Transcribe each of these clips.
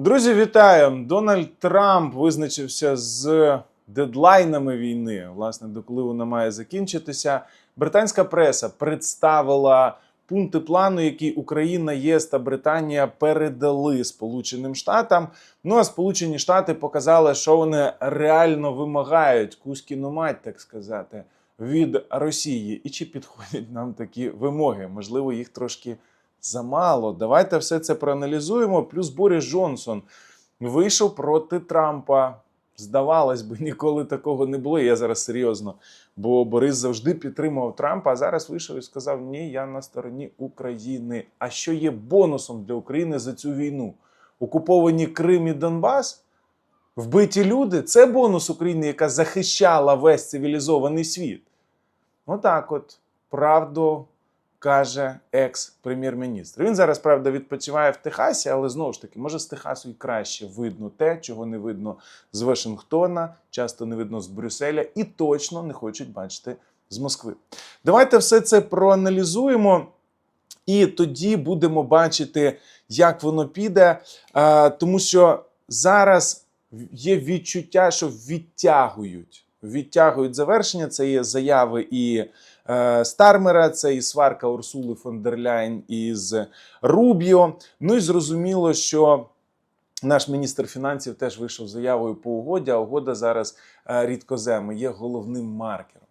Друзі, вітаю! Дональд Трамп визначився з дедлайнами війни. Власне, до коли вона має закінчитися. Британська преса представила пункти плану, які Україна, ЄС та Британія передали Сполученим Штатам. Ну а Сполучені Штати показали, що вони реально вимагають кузькіну мать, так сказати, від Росії. І чи підходять нам такі вимоги? Можливо, їх трошки замало. Давайте все це проаналізуємо. Плюс Борис Джонсон вийшов проти Трампа. Здавалось би, ніколи такого не було. Я зараз серйозно. Бо Борис завжди підтримував Трампа, а зараз вийшов і сказав: Ні, я на стороні України. А що є бонусом для України за цю війну? Окуповані Крим і Донбас? Вбиті люди це бонус України, яка захищала весь цивілізований світ. Отак от правду каже екс-прем'єр-міністр. Він зараз, правда, відпочиває в Техасі, але знову ж таки, може, з Техасу і краще видно те, чого не видно з Вашингтона, часто не видно з Брюсселя, і точно не хочуть бачити з Москви. Давайте все це проаналізуємо. І тоді будемо бачити, як воно піде, тому що зараз є відчуття, що відтягують. Відтягують завершення. Це є заяви і Стармера, це і сварка Урсули фон дер Ляйн із Рубіо. Ну і зрозуміло, що наш міністр фінансів теж вийшов заявою по угоді, а угода зараз е, рідкоземи є головним маркером.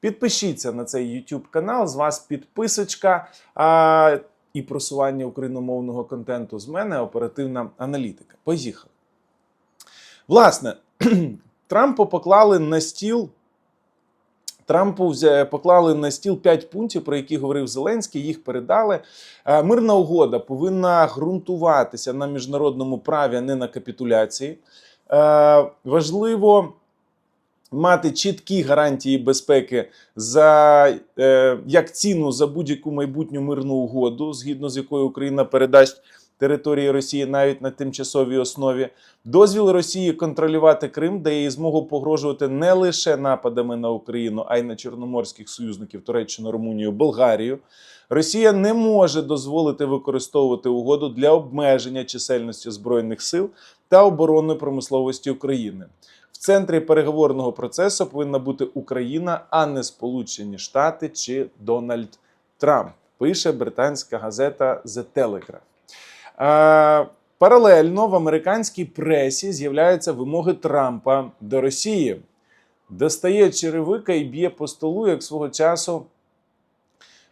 Підпишіться на цей YouTube канал. З вас підписочка а, і просування україномовного контенту з мене оперативна аналітика. Поїхали. Власне, Трампу поклали на стіл. Трампу поклали на стіл 5 пунктів, про які говорив Зеленський. Їх передали. Е, Мирна угода повинна ґрунтуватися на міжнародному праві, а не на капітуляції. Е, Важливо мати чіткі гарантії безпеки за е, як ціну за будь-яку майбутню мирну угоду, згідно з якою Україна передасть території Росії навіть на тимчасовій основі. Дозвіл Росії контролювати Крим дає їй змогу погрожувати не лише нападами на Україну, а й на чорноморських союзників Туреччину, Румунію, Болгарію. Росія не може дозволити використовувати угоду для обмеження чисельності збройних сил та оборонної промисловості України. В центрі переговорного процесу повинна бути Україна, а не Сполучені Штати чи Дональд Трамп. Пише британська газета The Telegraph. Е, паралельно в американській пресі з'являються вимоги Трампа до Росії. Достає черевика і б'є по столу, як свого часу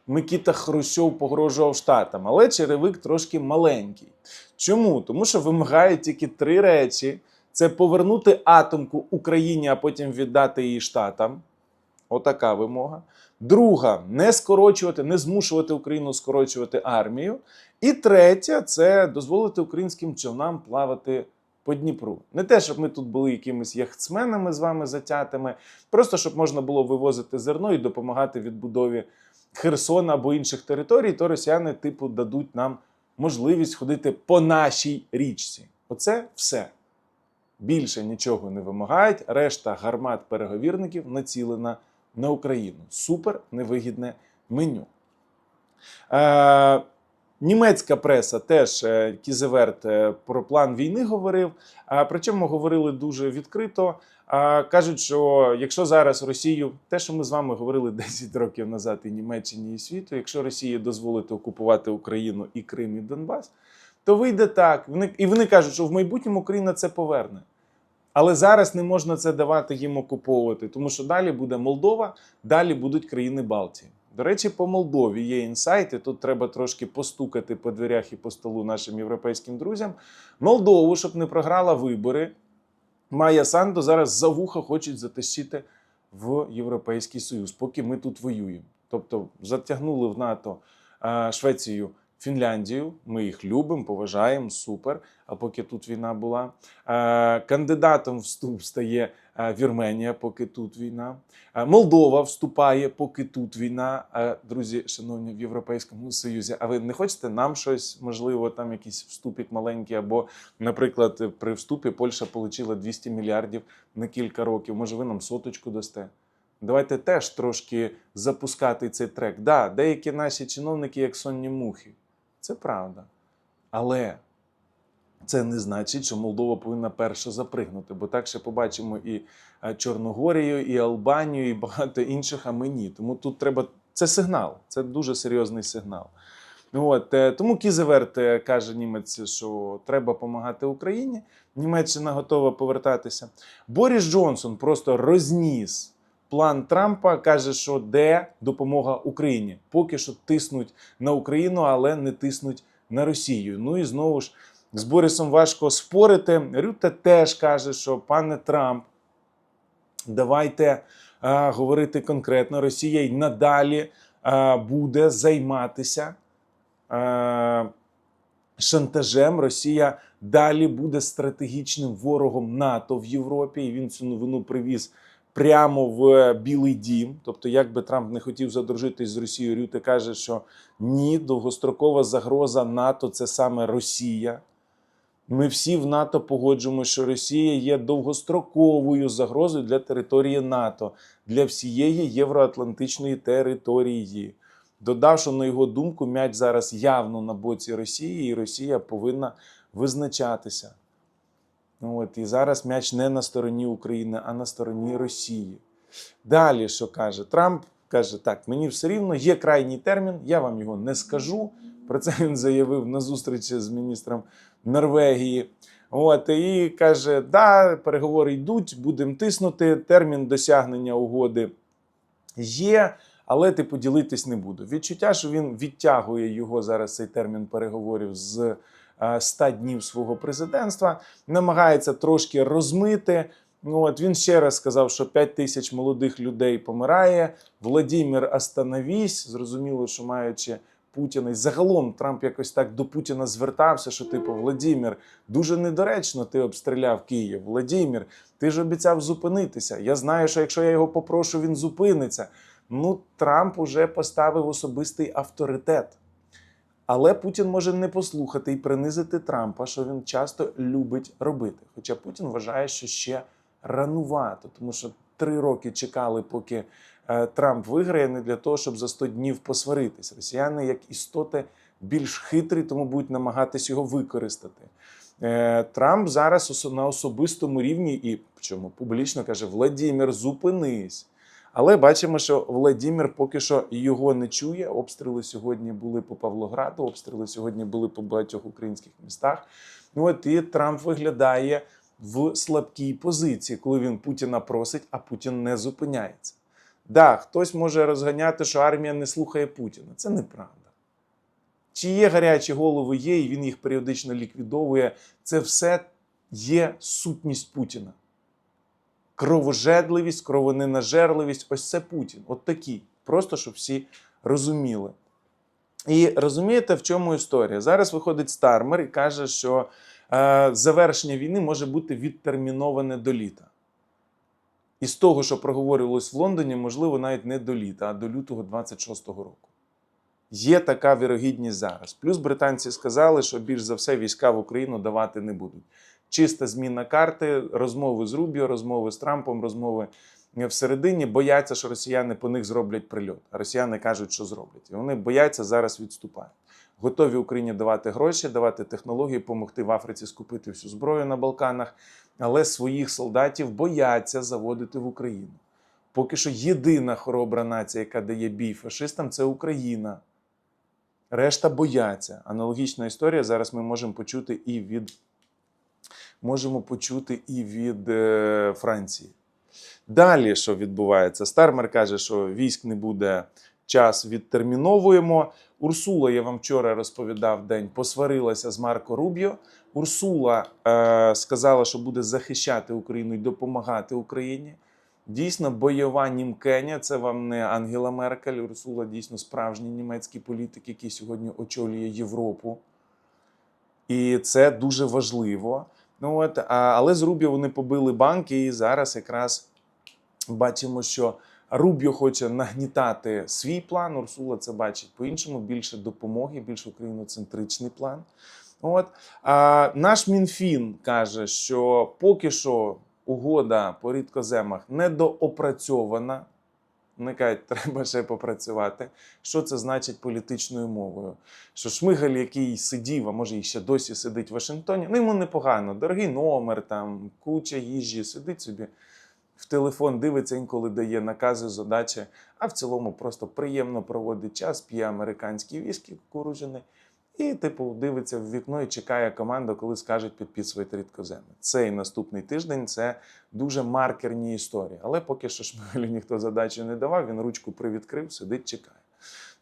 Микіта Хрущов погрожував штатам, але черевик трошки маленький. Чому? Тому що вимагає тільки три речі: це повернути атомку Україні, а потім віддати її штатам. Отака вимога. Друга не скорочувати, не змушувати Україну скорочувати армію. І третя це дозволити українським човнам плавати по Дніпру. Не те, щоб ми тут були якимись яхтсменами з вами затятими, просто щоб можна було вивозити зерно і допомагати відбудові Херсона або інших територій, то росіяни, типу, дадуть нам можливість ходити по нашій річці. Оце все. Більше нічого не вимагають. Решта гармат переговірників націлена на Україну. Супер невигідне меню. Е, німецька преса теж е, Кізеверт е, про план війни говорив. А причому говорили дуже відкрито. Кажуть, що якщо зараз Росію, те, що ми з вами говорили 10 років назад і Німеччині і світу, якщо Росії дозволити окупувати Україну і Крим і Донбас, то вийде так. Вони, і вони кажуть, що в майбутньому Україна це поверне. Але зараз не можна це давати їм окуповувати, тому що далі буде Молдова, далі будуть країни Балтії. До речі, по Молдові є інсайти. Тут треба трошки постукати по дверях і по столу нашим європейським друзям. Молдову, щоб не програла вибори, Майя Санду зараз за вуха хочуть затащити в Європейський Союз, поки ми тут воюємо. Тобто затягнули в НАТО е, Швецію, Фінляндію. Ми їх любимо, поважаємо, супер. А поки тут війна була. Е, Кандидатом вступ стає е, Вірменія, поки тут війна. Е, Молдова вступає, поки тут війна. Друзі, шановні в Європейському Союзі. А ви не хочете нам щось, можливо, там якийсь вступік маленький, або, наприклад, при вступі Польща отримала 200 мільярдів на кілька років. Може, ви нам соточку дасте? Давайте теж трошки запускати цей трек. Да, деякі наші чиновники, як сонні мухи. Це правда. Але це не значить, що Молдова повинна перша запригнути, бо так ще побачимо і е, Чорногорію, і Албанію, і багато інших, а ми ні. Тому тут треба. Це сигнал, це дуже серйозний сигнал. От, е, тому Кізеверт е, каже німець, що треба допомагати Україні. Німеччина готова повертатися. Борис Джонсон просто розніс план Трампа, каже, що де допомога Україні. Поки що тиснуть на Україну, але не тиснуть на Росію. Ну і знову ж з Борисом важко спорити. Рюте теж каже, що пане Трамп, давайте а, говорити конкретно. Росія й надалі а, буде займатися а, шантажем. Росія далі буде стратегічним ворогом НАТО в Європі. І він цю новину привіз прямо в Білий Дім. Тобто, як би Трамп не хотів задружитись з Росією, Рюте каже, що ні, довгострокова загроза НАТО це саме Росія. Ми всі в НАТО погоджуємо, що Росія є довгостроковою загрозою для території НАТО, для всієї євроатлантичної території. Додав, що на його думку, м'яч зараз явно на боці Росії, і Росія повинна визначатися. Ну, от, і зараз м'яч не на стороні України, а на стороні Росії. Далі, що каже Трамп, каже: так, мені все рівно, є крайній термін, я вам його не скажу. Про це він заявив на зустрічі з міністром Норвегії. От, і каже: да, переговори йдуть, будемо тиснути. Термін досягнення угоди є, але типу ділитись не буду. Відчуття, що він відтягує його зараз цей термін переговорів з 100 днів свого президентства, намагається трошки розмити. Ну, От він ще раз сказав, що 5 тисяч молодих людей помирає. Владимир, остановись. Зрозуміло, що маючи Путіна. І загалом Трамп якось так до Путіна звертався, що типу Владимир, дуже недоречно ти обстріляв Київ. Владимир, ти ж обіцяв зупинитися. Я знаю, що якщо я його попрошу, він зупиниться. Ну, Трамп уже поставив особистий авторитет. Але Путін може не послухати і принизити Трампа, що він часто любить робити. Хоча Путін вважає, що ще ранувато, тому що три роки чекали, поки е, Трамп виграє, не для того, щоб за 100 днів посваритись. Росіяни, як істоти, більш хитрі, тому будуть намагатись його використати. Е, Трамп зараз на особистому рівні і чому публічно каже: Владімір, зупинись. Але бачимо, що Владімір поки що його не чує. Обстріли сьогодні були по Павлограду, обстріли сьогодні були по багатьох українських містах. Ну от і Трамп виглядає в слабкій позиції, коли він Путіна просить, а Путін не зупиняється. Да, хтось може розганяти, що армія не слухає Путіна. Це неправда. Чи є гарячі голови, є, і він їх періодично ліквідовує. Це все є сутність Путіна. Кровожедливість, кровоненажерливість ось це Путін. От такий. Просто щоб всі розуміли. І розумієте, в чому історія? Зараз виходить Стармер і каже, що е, завершення війни може бути відтерміноване до літа. І з того, що проговорювалось в Лондоні, можливо, навіть не до літа, а до лютого 26-го року. Є така вірогідність зараз. Плюс британці сказали, що більш за все війська в Україну давати не будуть. Чиста зміна карти, розмови з Рубіо, розмови з Трампом, розмови всередині бояться, що росіяни по них зроблять прильот. А росіяни кажуть, що зроблять. І вони бояться зараз відступають. Готові Україні давати гроші, давати технології, допомогти в Африці скупити всю зброю на Балканах, але своїх солдатів бояться заводити в Україну. Поки що єдина хоробра нація, яка дає бій фашистам, це Україна. Решта бояться. Аналогічна історія зараз ми можемо почути і від, можемо почути і від е, Франції. Далі, що відбувається? Стармер каже, що військ не буде, час відтерміновуємо. Урсула, я вам вчора розповідав день, посварилася з Марко Рубіо. Урсула е, сказала, що буде захищати Україну і допомагати Україні. Дійсно, бойова німкеня це вам не Ангела Меркель. Урсула дійсно справжній німецький політик, який сьогодні очолює Європу. І це дуже важливо. Ну от, а, але з Рубіо вони побили банки, і зараз якраз бачимо, що Рубіо хоче нагнітати свій план. Урсула це бачить по-іншому, більше допомоги, більш україноцентричний план. От а, наш МінФін каже, що поки що угода по рідкоземах недоопрацьована. Вони кажуть, треба ще попрацювати. Що це значить політичною мовою? Що Шмигаль, який сидів, а може і ще досі сидить в Вашингтоні, ну йому непогано. Дорогий номер, там куча їжі, сидить собі в телефон, дивиться, інколи дає накази, задачі, а в цілому просто приємно проводить час, п'є американські віскі кукурудзяний. І, типу, дивиться в вікно і чекає команду, коли скажуть підписуйте рідкоземи. Цей наступний тиждень це дуже маркерні історії. Але поки що Шмигалю ніхто задачу не давав, він ручку привідкрив, сидить, чекає.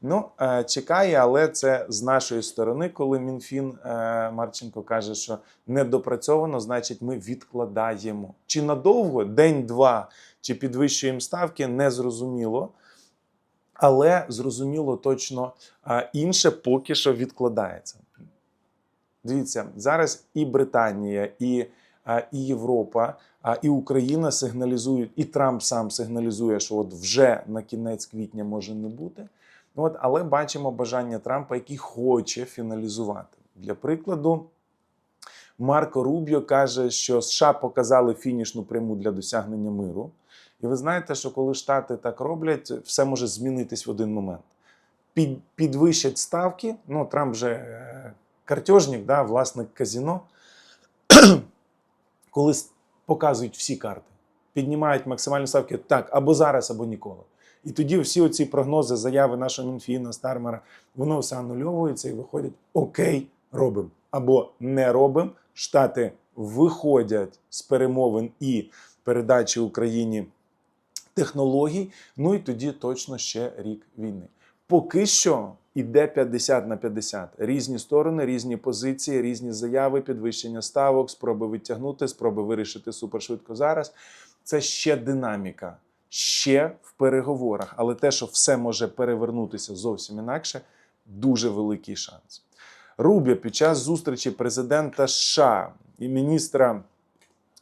Ну, е, чекає, але це з нашої сторони, коли Мінфін е, Марченко каже, що недопрацьовано, значить, ми відкладаємо. Чи надовго, день-два, чи підвищуємо ставки, не зрозуміло. Але зрозуміло точно інше поки що відкладається. Дивіться, зараз і Британія, і, і Європа, і Україна сигналізують, і Трамп сам сигналізує, що от вже на кінець квітня може не бути. От, але бачимо бажання Трампа, який хоче фіналізувати. Для прикладу, Марко Рубіо каже, що США показали фінішну пряму для досягнення миру. І ви знаєте, що коли Штати так роблять, все може змінитись в один момент. Під, підвищать ставки. Ну, Трамп вже е, картежник, да, власник казіно. коли показують всі карти, піднімають максимальні ставки так, або зараз, або ніколи. І тоді всі оці прогнози, заяви нашого Мінфіна, Стармера, воно все анульовується і виходить: окей, робимо. Або не робимо. Штати виходять з перемовин і передачі Україні технологій. Ну і тоді точно ще рік війни. Поки що іде 50 на 50. Різні сторони, різні позиції, різні заяви, підвищення ставок, спроби відтягнути, спроби вирішити супершвидко зараз. Це ще динаміка, ще в переговорах. Але те, що все може перевернутися зовсім інакше, дуже великий шанс. Рубіо під час зустрічі президента США і міністра,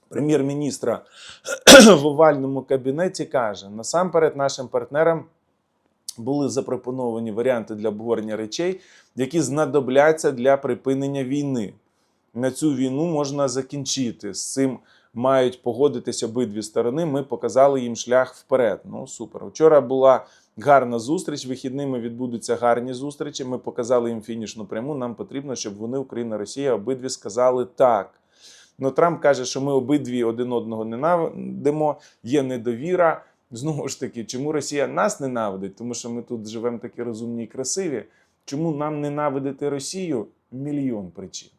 прем'єр-міністра в овальному кабінеті каже: насамперед нашим партнерам були запропоновані варіанти для обговорення речей, які знадобляться для припинення війни. На цю війну можна закінчити. З цим мають погодитись обидві сторони. Ми показали їм шлях вперед. Ну супер. Вчора була гарна зустріч. Вихідними відбудуться гарні зустрічі. Ми показали їм фінішну пряму. Нам потрібно, щоб вони, Україна, Росія, обидві сказали так. Ну, Трамп каже, що ми обидві один одного ненавидимо, є недовіра. Знову ж таки, чому Росія нас ненавидить? Тому що ми тут живемо такі розумні і красиві. Чому нам ненавидити Росію? Мільйон причин.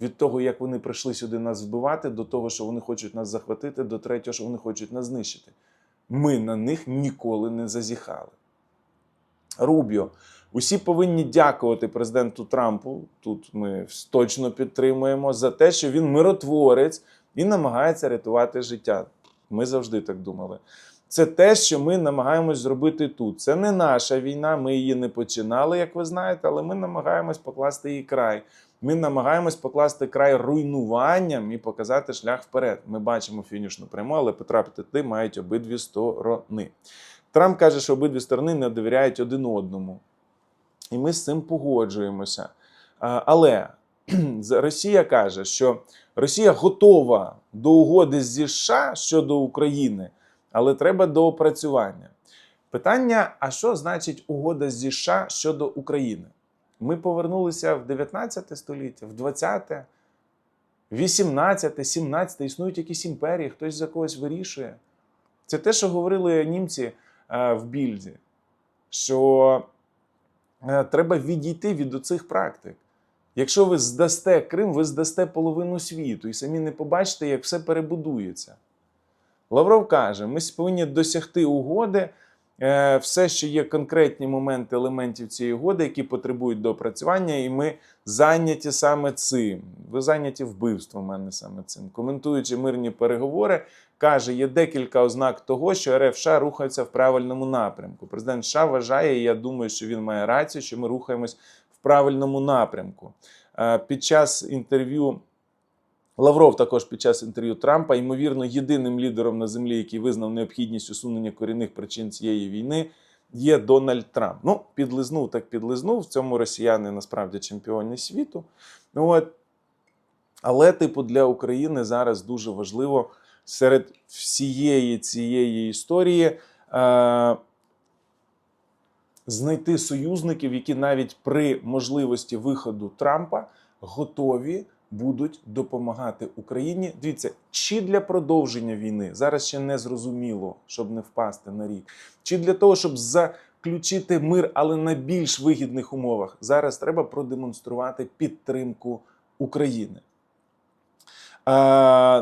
Від того, як вони прийшли сюди нас вбивати, до того, що вони хочуть нас захватити, до третього, що вони хочуть нас знищити. Ми на них ніколи не зазіхали. Рубіо. Усі повинні дякувати президенту Трампу. Тут ми точно підтримуємо за те, що він миротворець і намагається рятувати життя. Ми завжди так думали. Це те, що ми намагаємось зробити тут. Це не наша війна, ми її не починали, як ви знаєте, але ми намагаємось покласти її край. Ми намагаємось покласти край руйнуванням і показати шлях вперед. Ми бачимо фінішну пряму, але потрапити туди мають обидві сторони. Трамп каже, що обидві сторони не довіряють один одному. І ми з цим погоджуємося. Але Росія каже, що Росія готова до угоди зі США щодо України, але треба до опрацювання. Питання: а що значить угода зі США щодо України? Ми повернулися в 19 століття, в 20, 18, 17, існують якісь імперії, хтось за когось вирішує. Це те, що говорили німці е, в Більді, що треба відійти від оцих практик. Якщо ви здасте Крим, ви здасте половину світу і самі не побачите, як все перебудується. Лавров каже: ми повинні досягти угоди. е, Все, що є конкретні моменти елементів цієї угоди, які потребують доопрацювання, і ми зайняті саме цим. Ви зайняті вбивством, а не саме цим. Коментуючи мирні переговори, каже, є декілька ознак того, що РФ США рухається в правильному напрямку. Президент США вважає, і я думаю, що він має рацію, що ми рухаємось в правильному напрямку. Е, Під час інтерв'ю Лавров також під час інтерв'ю Трампа, ймовірно, єдиним лідером на землі, який визнав необхідність усунення корінних причин цієї війни, є Дональд Трамп. Ну, підлизнув так підлизнув. В цьому росіяни насправді чемпіони світу. Ну, от. Але, типу, для України зараз дуже важливо серед всієї цієї історії е- знайти союзників, які навіть при можливості виходу Трампа готові будуть допомагати Україні. Дивіться, чи для продовження війни зараз ще не зрозуміло, щоб не впасти на рік, чи для того, щоб заключити мир, але на більш вигідних умовах. Зараз треба продемонструвати підтримку України.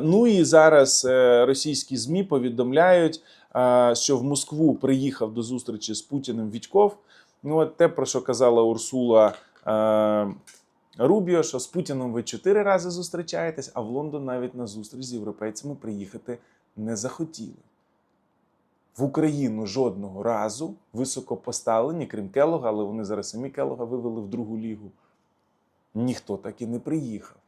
Ну і зараз е, російські ЗМІ повідомляють, що в Москву приїхав до зустрічі з Путіним Вітьков. Ну, от те, про що казала Урсула е, Рубіо, що з Путіном ви чотири рази зустрічаєтесь, а в Лондон навіть на зустріч з європейцями приїхати не захотіли. В Україну жодного разу високо поставлені, крім Келога, але вони зараз самі Келога вивели в другу лігу. Ніхто так і не приїхав.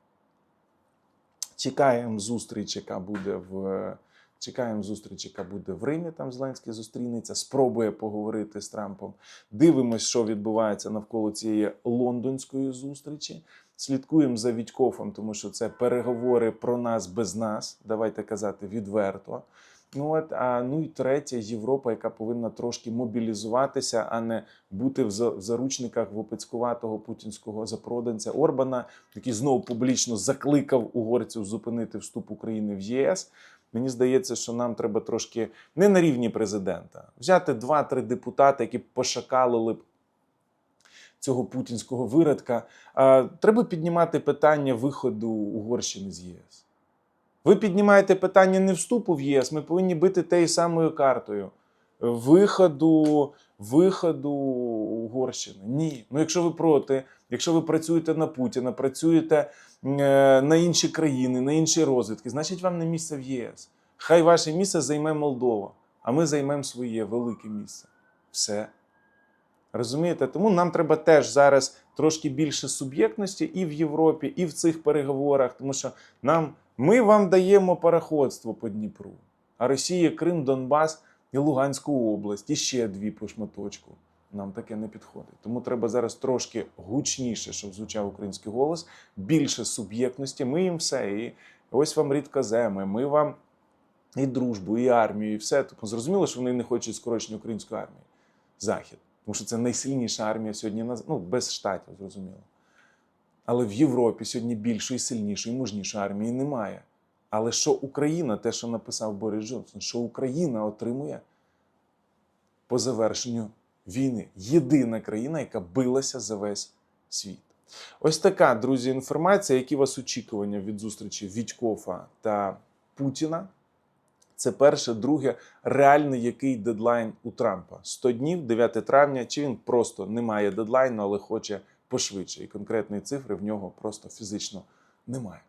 Чекаємо зустріч, яка буде в чекаємо зустріч, яка буде в Римі. Там Зеленський зустрінеться, спробує поговорити з Трампом. Дивимось, що відбувається навколо цієї лондонської зустрічі. Слідкуємо за Вітькофом, тому що це переговори про нас без нас. Давайте казати відверто. Ну от а ну і третє, Європа, яка повинна трошки мобілізуватися, а не бути в заручниках вопецькуватого путінського запроданця Орбана, який знову публічно закликав угорців зупинити вступ України в ЄС. Мені здається, що нам треба трошки не на рівні президента взяти два-три депутати, які пошакалили б цього путінського виродка. Треба піднімати питання виходу Угорщини з ЄС. Ви піднімаєте питання не вступу в ЄС, ми повинні бити тією самою картою. Виходу, виходу Угорщини. Ні. Ну, якщо ви проти, якщо ви працюєте на Путіна, працюєте е, на інші країни, на інші розвитки, значить вам не місце в ЄС. Хай ваше місце займе Молдова, а ми займемо своє велике місце. Все. Розумієте? Тому нам треба теж зараз трошки більше суб'єктності і в Європі, і в цих переговорах, тому що нам ми вам даємо пароходство по Дніпру, а Росія, Крим, Донбас і Луганську область, і ще дві по шматочку. Нам таке не підходить. Тому треба зараз трошки гучніше, щоб звучав український голос, більше суб'єктності. Ми їм все. І ось вам рідкоземи, ми вам і дружбу, і армію, і все. Тобто зрозуміло, що вони не хочуть скорочення української армії. Захід. Тому що це найсильніша армія сьогодні на ну, без штатів, зрозуміло. Але в Європі сьогодні більшої, сильнішої, мужнішої армії немає. Але що Україна, те, що написав Борис Джонсон, що Україна отримує по завершенню війни? Єдина країна, яка билася за весь світ. Ось така, друзі, інформація. Які у вас очікування від зустрічі Вітькофа та Путіна? Це перше, друге, реальний який дедлайн у Трампа? 100 днів, 9 травня, чи він просто не має дедлайну, але хоче пошвидше. І конкретної цифри в нього просто фізично немає.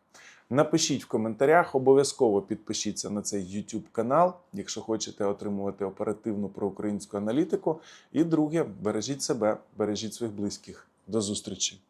Напишіть в коментарях, обов'язково підпишіться на цей YouTube канал, якщо хочете отримувати оперативну проукраїнську аналітику. І друге, бережіть себе, бережіть своїх близьких. До зустрічі!